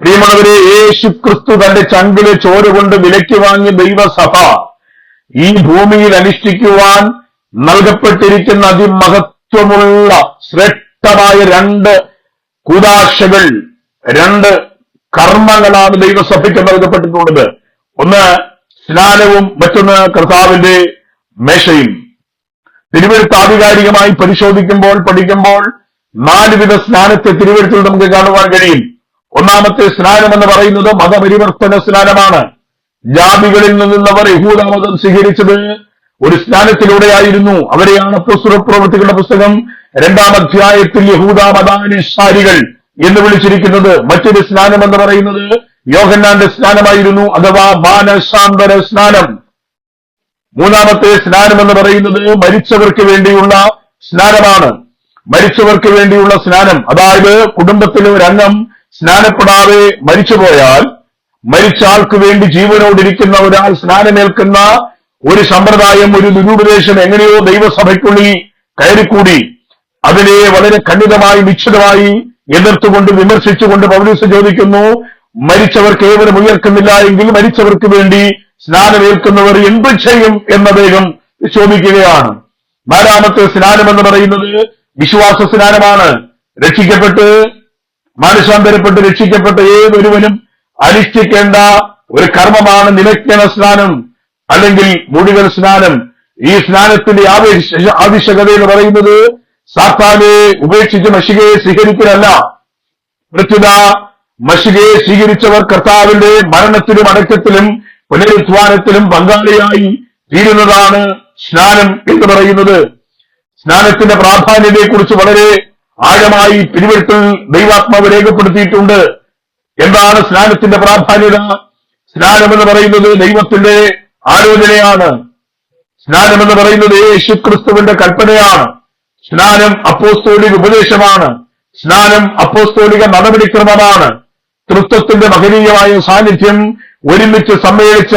പ്രിയമുള്ളവരെ യേശു ക്രിസ്തു തന്റെ ചങ്കിലെ ചോര കൊണ്ട് വിലയ്ക്ക് വാങ്ങിയ ദൈവസഭ ഈ ഭൂമിയിൽ അനുഷ്ഠിക്കുവാൻ നൽകപ്പെട്ടിരിക്കുന്ന അതിമഹത്വമുള്ള ശ്രേഷ്ഠമായ രണ്ട് കൂതാശകൾ രണ്ട് കർമ്മങ്ങളാണ് ദൈവസഭയ്ക്ക് നൽകപ്പെട്ടിട്ടുള്ളത്. ഒന്ന് സ്നാനവും മറ്റൊന്ന് കർത്താവിന്റെ മേശയും. തിരുവഴുത്ത് ആധികാരികമായി പരിശോധിക്കുമ്പോൾ പഠിക്കുമ്പോൾ നാലുവിധ സ്നാനത്തെ തിരുവഴുത്തിൽ നമുക്ക് കാണുവാൻ കഴിയും. ഒന്നാമത്തെ സ്നാനം എന്ന് പറയുന്നത് മതപരിവർത്തന സ്നാനമാണ്. ജാതികളിൽ നിന്നുള്ളവർ യഹൂദ മതം സ്വീകരിച്ചത് ഒരു സ്നാനത്തിലൂടെയായിരുന്നു. അവരെയാണ് പുസ്തക പ്രവൃത്തികളുടെ പുസ്തകം. രണ്ടാം അധ്യായത്തിൽ യഹൂദ മതാനുസാരികൾ എന്ന് വിളിച്ചിരിക്കുന്നത്. മറ്റൊരു സ്നാനം എന്ന് പറയുന്നത് യോഹന്നാന്റെ സ്നാനമായിരുന്നു അഥവാ മാനസാന്തര സ്നാനം. മൂന്നാമത്തെ സ്നാനം എന്ന് പറയുന്നത് മരിച്ചവർക്ക് വേണ്ടിയുള്ള സ്നാനമാണ്. മരിച്ചവർക്ക് വേണ്ടിയുള്ള സ്നാനം. അതായത് കുടുംബത്തിലെ ഒരു അംഗം സ്നാനപ്പെടാതെ മരിച്ചുപോയാൽ മരിച്ച ആൾക്ക് വേണ്ടി ജീവനോടിരിക്കുന്ന ഒരാൾ സ്നാനമേൽക്കുന്ന ഒരു സമ്പ്രദായം ഒരു ദുരുപദേശം എങ്ങനെയോ ദൈവസഭയ്ക്കുള്ളിൽ കയറിക്കൂടി. അതിനെ വളരെ ഖണ്ഡിതമായി നിശ്ചിതമായി എതിർത്തുകൊണ്ട് വിമർശിച്ചുകൊണ്ട് പൗലീസ് ചോദിക്കുന്നു മരിച്ചവർ കേവലം ഉയർക്കുന്നില്ല എങ്കിൽ മരിച്ചവർക്ക് വേണ്ടി സ്നാനമേൽക്കുന്നവർ എന്ത് ചെയ്യും എന്ന് അദ്ദേഹം ചോദിക്കുകയാണ്. നാലാമത്തെ സ്നാനം എന്ന് പറയുന്നത് വിശ്വാസ സ്നാനമാണ്. രക്ഷിക്കപ്പെട്ട് മാനസാന്തരപ്പെട്ട് രക്ഷിക്കപ്പെട്ട ഏതൊരുവനും അനുഷ്ഠിക്കേണ്ട ഒരു കർമ്മമാണ് നിലയ്ക്കണ സ്നാനം അല്ലെങ്കിൽ മുഴുവൻ സ്നാനം. ഈ സ്നാനത്തിന്റെ ആവേശ ആവശ്യകത എന്ന് പറയുന്നത് സാത്താനെ ഉപേക്ഷിച്ച് മഷികയെ സ്വീകരിക്കലല്ല. പ്രത്യുത മഷികയെ സ്വീകരിച്ചവർ കർത്താവിന്റെ മരണത്തിലും അടക്കത്തിലും പുനരുദ്ധാനത്തിലും പങ്കാളിയായി തീരുന്നതാണ് സ്നാനം എന്ന് പറയുന്നത്. സ്നാനത്തിന്റെ പ്രാധാന്യത്തെക്കുറിച്ച് വളരെ ആഴമായി തിരുവഴുത്തിൽ ദൈവാത്മാവ് രേഖപ്പെടുത്തിയിട്ടുണ്ട്. എന്താണ് സ്നാനത്തിന്റെ പ്രാധാന്യത? സ്നാനം എന്ന് പറയുന്നത് ദൈവത്തിന്റെ ആലോചനയാണ്. സ്നാനം എന്ന് പറയുന്നത് യേശു ക്രിസ്തുവിന്റെ കൽപ്പനയാണ്. സ്നാനം അപ്പോസ്തോലിക ഉപദേശമാണ്. സ്നാനം അപ്പോസ്തോലിക നടപടിക്രമമാണ്. തൃത്വത്തിന്റെ മഹനീയമായ സാന്നിധ്യം ഒരുമിച്ച് സമ്മേളിച്ച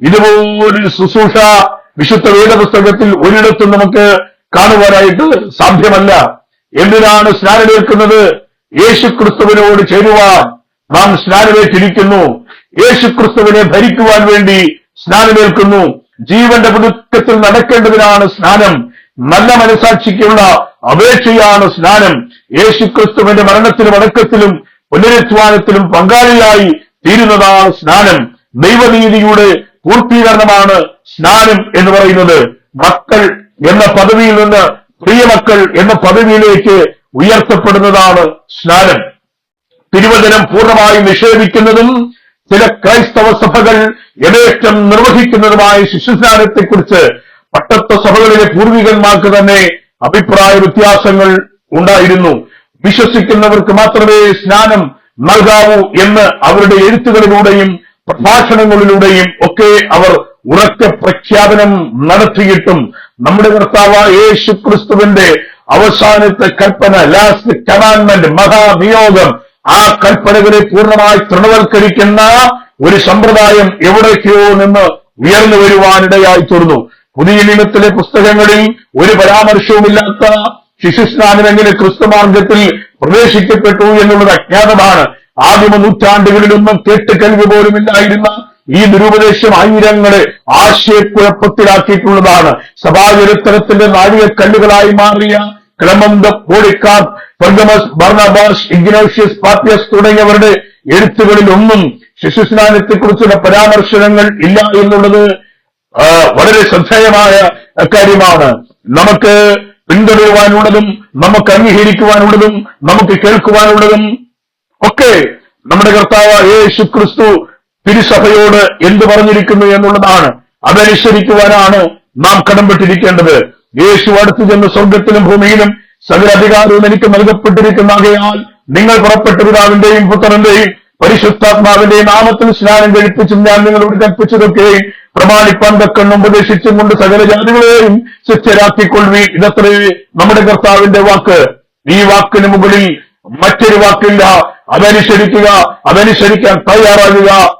ഇതുപോലൊരു ശുശ്രൂഷ വിശുദ്ധ വേദപുസ്തകത്തിൽ ഒരിടത്തും നമുക്ക് കാണുവാനായിട്ട് സാധ്യമല്ല. എന്തിനാണ് സ്നാനമേൽക്കുന്നത്? യേശു ക്രിസ്തുവിനോട് ചേരുവാൻ നാം സ്നാനമേറ്റിരിക്കുന്നു യേശു ക്രിസ്തുവിനെ ഭരിക്കുവാൻ വേണ്ടി സ്നാനമേൽക്കുന്നു. ജീവന്റെ പുതുക്കത്തിൽ നടക്കേണ്ടതിനാണ് സ്നാനം. നല്ല മനസാക്ഷിക്കുള്ള അപേക്ഷയാണ് സ്നാനം. യേശു ക്രിസ്തുവിന്റെ മരണത്തിലും അടക്കത്തിലും പുനരുത്ഥാനത്തിലും പങ്കാളിയായി തീരുന്നതാണ് സ്നാനം. ദൈവനീതിയുടെ പൂർത്തീകരണമാണ് സ്നാനം എന്ന് പറയുന്നത്. മക്കൾ എന്ന പദവിയിൽ നിന്ന് പ്രിയമക്കൾ എന്ന പദവിയിലേക്ക് ഉയർത്തപ്പെടുന്നതാണ് സ്നാനം. തിരുവചനം പൂർണമായി നിഷേധിക്കുന്നതും ചില ക്രൈസ്തവ സഭകൾ യഥേഷ്ടം നിർവഹിക്കുന്നതുമായ ശിശുസ്നാനത്തെക്കുറിച്ച് പട്ടത്വ സഭകളിലെ പൂർവികന്മാർക്ക് തന്നെ അഭിപ്രായ വ്യത്യാസങ്ങൾ ഉണ്ടായിരുന്നു. വിശ്വസിക്കുന്നവർക്ക് മാത്രമേ സ്നാനം നൽകാവൂ എന്ന് അവരുടെ എഴുത്തുകളിലൂടെയും പ്രഭാഷണങ്ങളിലൂടെയും ഒക്കെ അവർ ഉറക്ക പ്രഖ്യാപനം നടത്തിയിട്ടും നമ്മുടെ കർത്താവ് യേശു ക്രിസ്തുവിന്റെ അവസാനത്തെ കൽപ്പന ലാസ്റ്റ് കമാൻമെന്റ് മഹാനിയോഗം ആ കൽപ്പനകളെ പൂർണമായി തൃണവൽക്കരിക്കുന്ന ഒരു സമ്പ്രദായം എവിടേക്കോ നിന്ന് ഉയർന്നു വരുവാനിടയായി തീർന്നു. പുതിയ നിയമത്തിലെ പുസ്തകങ്ങളിൽ ഒരു പരാമർശവുമില്ലാത്ത ശിശുസ്നാനമെങ്കിലും എങ്ങനെ ക്രിസ്തുമാർഗത്തിൽ പ്രവേശിക്കപ്പെട്ടു എന്നുള്ളത് അജ്ഞാതമാണ്. ആദിമ നൂറ്റാണ്ടുകളിലൊന്നും കേട്ട് കേൾവി പോലുമില്ലായിരുന്ന ഈ ദുരുപദേശം ആയിരങ്ങളെ ആശയക്കുഴപ്പത്തിലാക്കിയിട്ടുള്ളതാണ്. സഭാചരിത്രത്തിന്റെ നാഴികക്കല്ലുകളായി മാറിയ ക്രമന്ത പോളിക്കാർ പെർഗമസ് ബർണബാസ് ഇഗ്നോഷ്യസ് പാപ്പിയസ് തുടങ്ങിയവരുടെ എഴുത്തുകളിൽ ഒന്നും ശിശുസ്നാനത്തെക്കുറിച്ചുള്ള പരാമർശനങ്ങൾ ഇല്ല എന്നുള്ളത് വളരെ ശ്രദ്ധേയമായ കാര്യമാണ്. നമുക്ക് പിന്തുടരുവാനുള്ളതും നമുക്ക് അംഗീകരിക്കുവാനുള്ളതും നമുക്ക് കേൾക്കുവാനുള്ളതും ഒക്കെ നമ്മുടെ കർത്താവ് യേശു ക്രിസ്തു തിരുസഭയോട് എന്ത് പറഞ്ഞിരിക്കുന്നു എന്നുള്ളതാണ്. അതനുസരിക്കുവാനാണ് നാം കടംപെട്ടിരിക്കേണ്ടത് യേശു അടുത്തു ചെന്ന് സ്വർഗത്തിലും ഭൂമിയിലും സകല അധികാരവും എനിക്ക് നൽകപ്പെട്ടിരിക്കുന്ന ആകയാൽ നിങ്ങൾ പുറപ്പെട്ട പിതാവിന്റെയും പുത്രന്റെയും പരിശുദ്ധാത്മാവിന്റെയും നാമത്തിൽ സ്നാനം കഴിപ്പിച്ചും ഞാൻ നിങ്ങളോട് കൽപ്പിച്ചതൊക്കെ പ്രമാണിപ്പാൻ തക്കണ്ണം ഉപദേശിച്ചും കൊണ്ട് സകല ജാതികളെയും ശിക്ഷരാക്കിക്കൊള്ളി ഇതത്രേ നമ്മുടെ കർത്താവിന്റെ വാക്ക്. ഈ വാക്കിന് മുകളിൽ മറ്റൊരു വാക്കില്ല. അതനുസരിക്കുക അതനുസരിക്കാൻ തയ്യാറാകുക.